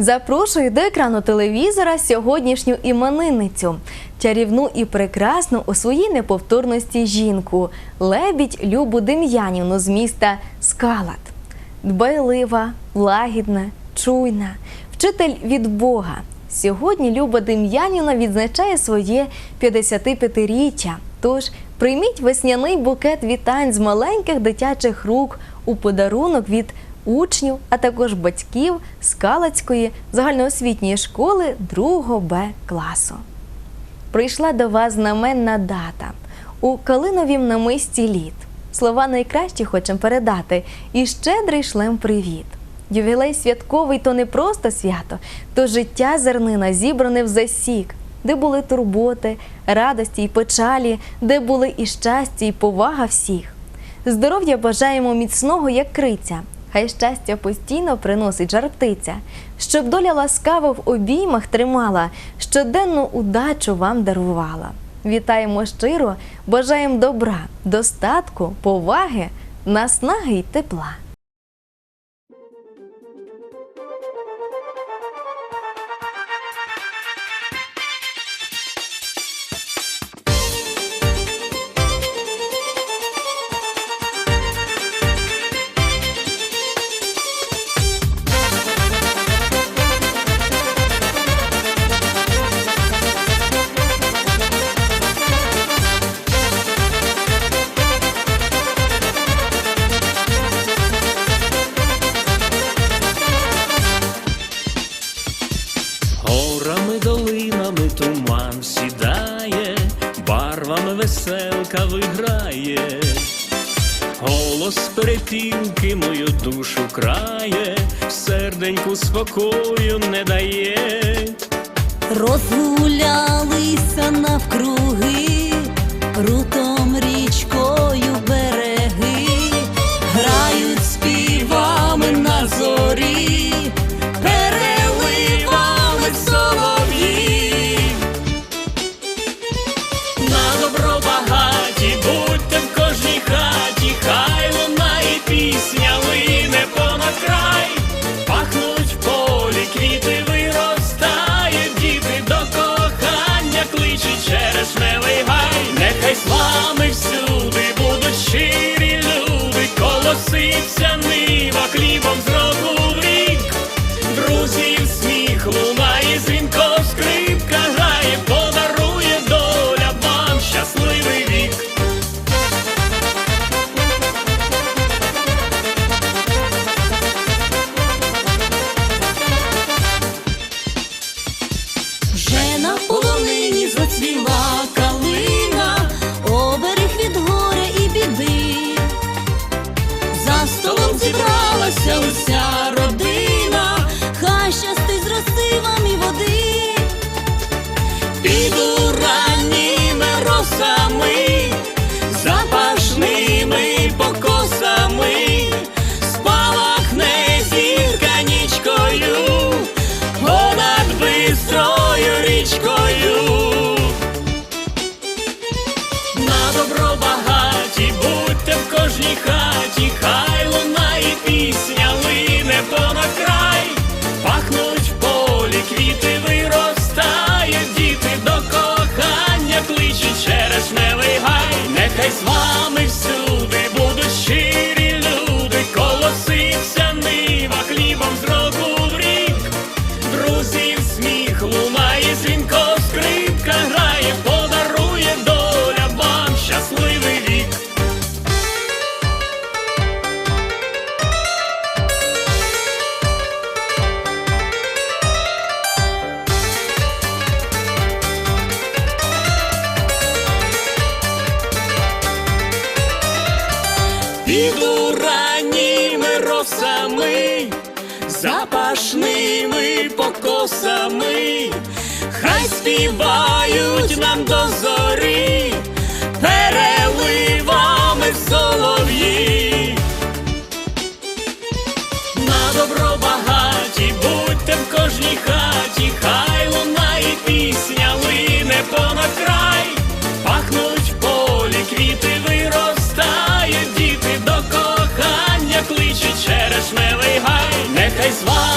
Запрошую до екрану телевізора сьогоднішню іменинницю, чарівну і прекрасну у своїй неповторності жінку, лебідь Любу Дем'янівну з міста Скалат. Дбайлива, лагідна, чуйна, вчитель від Бога. Сьогодні Люба Дем'янівна відзначає своє 55-річчя. Тож прийміть весняний букет вітань з маленьких дитячих рук у подарунок від учнів, а також батьків Скалацької загальноосвітньої школи 2 Б класу. Прийшла до вас знаменна дата у Калиновім намисті літ. Слова найкращі хочемо передати і щедрий шлем привіт. Ювілей святковий то не просто свято, то життя зернина зібране в засік, де були турботи, радості й печалі, де були і щастя, і повага всіх. Здоров'я бажаємо міцного, як криця. Хай щастя постійно приносить жар птиця, щоб доля ласкаво в обіймах тримала, щоденну удачу вам дарувала. Вітаємо щиро, бажаємо добра, достатку, поваги, наснаги й тепла. Веселка виграє, голос перепілки мою душу крає, серденьку спокою не дає. Розгулялися навкруги, прутом черешневий гай, нехай з вами всюди запашними покосами, хай співають нам до зорі, переливами солов'ї. На добро багаті, будьте в кожній хаті, діти до